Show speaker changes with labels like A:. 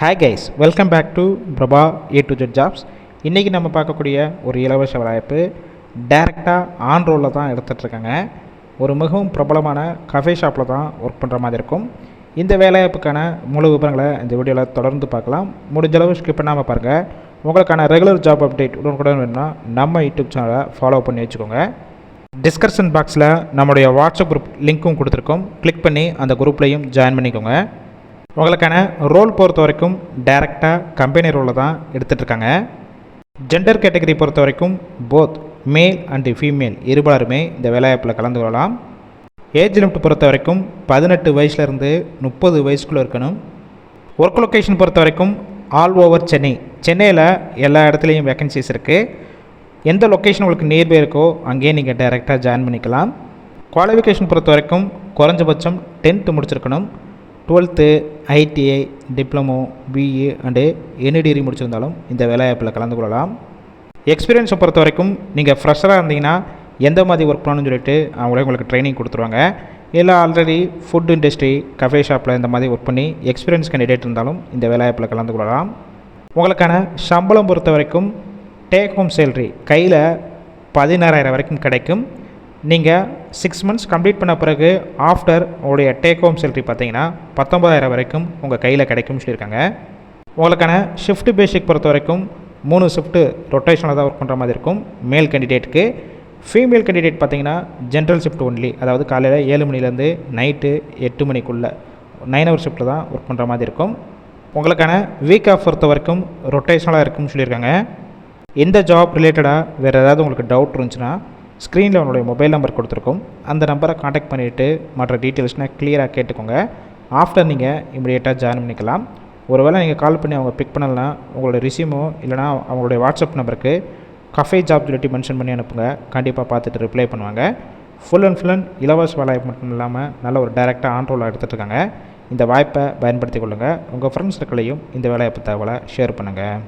A: Hi guys welcome back to Prabha A to Z jobs இன்றைக்கி நம்ம பார்க்கக்கூடிய ஒரு இலவச வாய்ப்பு டைரெக்டாக ஆன் ரோலில் தான் எடுத்துகிட்ருக்காங்க ஒரு மிகவும் பிரபலமான கஃபே ஷாப்பில் தான் ஒர்க் பண்ணுற மாதிரி இருக்கும். இந்த வேலைவாய்ப்புக்கான முழு விவரங்களை இந்த வீடியோவில் தொடர்ந்து பார்க்கலாம். முடிஞ்சளவு ஸ்கிப் பண்ணாமல் பாருங்கள் உங்களுக்கான ரெகுலர் ஜாப் அப்டேட் உடனுக்குடன் வேணும்னா நம்ம யூடியூப் சேனலை ஃபாலோ பண்ணி வச்சுக்கோங்க. டிஸ்கிரிப்ஷன் பாக்ஸில் நம்முடைய வாட்ஸ்அப் குரூப் லிங்க்கும் கொடுத்துருக்கோம். கிளிக் பண்ணி அந்த குரூப்லேயும் ஜாயின் பண்ணிக்கோங்க. உங்களுக்கான ரோல் பொறுத்த வரைக்கும் டைரெக்டாக கம்பெனி ரோலில் தான் எடுத்துகிட்ருக்காங்க ஜெண்டர் கேட்டகரி பொறுத்த வரைக்கும் போத் மேல் அண்டு ஃபீமேல் இருபாலருமே இந்த வேலைவாய்ப்பில் கலந்து கொள்ளலாம். ஏஜ் லிமிட் பொறுத்த வரைக்கும் பதினெட்டு வயசுலேருந்து முப்பது வயசுக்குள்ளே இருக்கணும். ஒர்க் லொக்கேஷன் பொறுத்த வரைக்கும் ஆல் ஓவர் சென்னை. சென்னையில் எல்லா இடத்துலையும் வேக்கன்சிஸ் இருக்குது எந்த லொக்கேஷன் உங்களுக்கு நியர்பை இருக்கோ அங்கேயே நீங்கள் டைரெக்டாக ஜாயின் பண்ணிக்கலாம். குவாலிஃபிகேஷன் பொறுத்த வரைக்கும் குறைஞ்சபட்சம் டென்த்து முடிச்சிருக்கணும். Twelfth ITI diploma BE and any degree முடிச்சிருந்தாலும் இந்த வேலைவாய்ப்பில் கலந்து கொள்ளலாம். எக்ஸ்பீரியன்ஸை பொறுத்த வரைக்கும் நீங்கள் ஃப்ரெஷராக இருந்தீங்கன்னா எந்த மாதிரி ஒர்க் பண்ணணும்னு சொல்லிட்டு அவங்களே உங்களுக்கு ட்ரைனிங் கொடுத்துருவாங்க. இல்லை ஆல்ரெடி ஃபுட் இண்டஸ்ட்ரி கஃபே ஷாப்பில் இந்த மாதிரி ஒர்க் பண்ணி எக்ஸ்பீரியன்ஸ் கேண்டிடேட் இருந்தாலும் இந்த வேலைவாய்ப்பில் கலந்து கொள்ளலாம். உங்களுக்கான சம்பளம் பொறுத்த வரைக்கும் டேக் ஹோம் சேல்ரி கையில் பதினாறாயிரம் வரைக்கும் கிடைக்கும். நீங்கள் சிக்ஸ் மந்த்ஸ் கம்ப்ளீட் பண்ண பிறகு ஆஃப்டர் உங்களுடைய டேக் ஹோம் சேலரி பார்த்தீங்கன்னா பத்தொம்பதாயிரம் வரைக்கும் உங்கள் கையில் கிடைக்கும்னு சொல்லியிருக்காங்க. உங்களுக்கான ஷிஃப்ட் பேசிக் பொறுத்த வரைக்கும் மூணு ஷிஃப்ட்டு ரொட்டேஷனில் தான் ஒர்க் பண்ணுற மாதிரி இருக்கும். மேல் கேண்டிடேட்டுக்கு ஃபீமேல் கேண்டிடேட் பார்த்தீங்கன்னா ஜென்ரல் ஷிஃப்ட் ஒன்லி அதாவது காலையில் ஏழு மணிலேருந்து நைட்டு எட்டு மணிக்குள்ளே நைன் ஹவர் ஷிஃப்ட்டில் தான் ஒர்க் பண்ணுற மாதிரி இருக்கும். உங்களுக்கான வீக் ஆஃப் பொறுத்த வரைக்கும் ரொட்டேஷனலாக இருக்கும்னு சொல்லியிருக்காங்க. இந்த ஜாப் ரிலேட்டடாக வேறு ஏதாவது உங்களுக்கு டவுட் இருந்துச்சுன்னா ஸ்க்ரீனில் உங்களுடைய மொபைல் நம்பர் கொடுத்துருக்கோம். அந்த நம்பரை காண்டாக்ட் பண்ணிவிட்டு மற்ற டீட்டெயில்ஸ்னால் கிளியராக கேட்டுக்கோங்க. ஆஃப்டர் நீங்கள் இமீடியட்டாக ஜாயின் பண்ணிக்கலாம். ஒருவேளை நீங்கள் கால் பண்ணி அவங்க பிக் பண்ணலாம் உங்களோட ரிசியூமோ இல்லைனா அவங்களுடைய வாட்ஸ்அப் நம்பருக்கு கஃபே ஜாப் சொல்லிட்டு மென்ஷன் பண்ணி அனுப்புங்க. கண்டிப்பாக பார்த்துட்டு ரிப்ளை பண்ணுவாங்க. ஃபுல் அண்ட் ஃபுல் அண்ட் இலவச வேலை மட்டும் இல்லாமல் நல்ல ஒரு டைரெக்டாக ஆன் எடுத்துகிட்ருக்காங்க எடுத்துகிட்டு இருக்காங்க. இந்த வாய்ப்பை பயன்படுத்தி கொள்ளுங்கள் உங்கள் ஃப்ரெண்ட்ஸ் சர்க்கிளையும் இந்த வேலைவாய்ப்பு தகவலை ஷேர் பண்ணுங்கள்